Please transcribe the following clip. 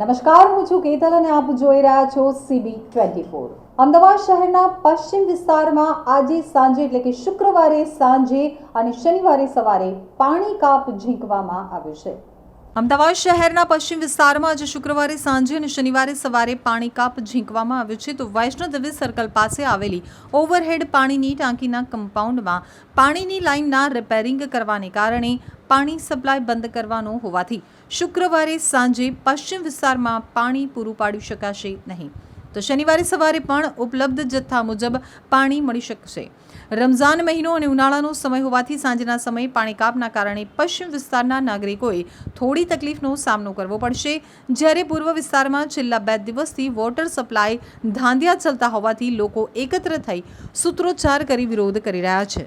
નમસ્કાર, હું છું કેતલ અને આપ જોઈ રહ્યા છો સીબી ટ્વેન્ટી ફોર અમદાવાદ શહેરના પશ્ચિમ વિસ્તારમાં આજે સાંજે એટલે કે શુક્રવારે સાંજે અને શનિવારે સવારે પાણી કાપ ઝીંકવામાં આવ્યું છે. અમદાવાદ શહેરના પશ્ચિમ વિસ્તારમાં આજે શુક્રવારે સાંજે અને શનિવારે સવારે પાણી કાપ ઝીંકવામાં આવ્યું છે તો વૈષ્ણોદેવી સર્કલ પાસે આવેલી ઓવરહેડ પાણીની ટાંકીના કમ્પાઉન્ડમાં પાણીની લાઇનના રિપેરિંગ કરવાને કારણે પાણી સપ્લાય બંધ કરવાનો હોવાથી શુક્રવારે સાંજે પશ્ચિમ વિસ્તારમાં પાણી પૂરું પાડી શકાશે નહીં. તો શનિવારે સવારે પણ ઉપલબ્ધ જથ્થા મુજબ પાણી મળી શકશે. રમઝાન મહિનો અને ઉનાળાનો સમય હોવાથી સાંજના સમયે પાણી કાપના કારણે પશ્ચિમ વિસ્તારના નાગરિકોએ થોડી તકલીફનો સામનો કરવો પડશે. જ્યારે પૂર્વ વિસ્તારમાં છેલ્લા બે દિવસથી વોટર સપ્લાય ધાંધિયા ચલતા હોવાથી લોકો એકત્ર થઈ સૂત્રોચ્ચાર કરી વિરોધ કરી રહ્યા છે.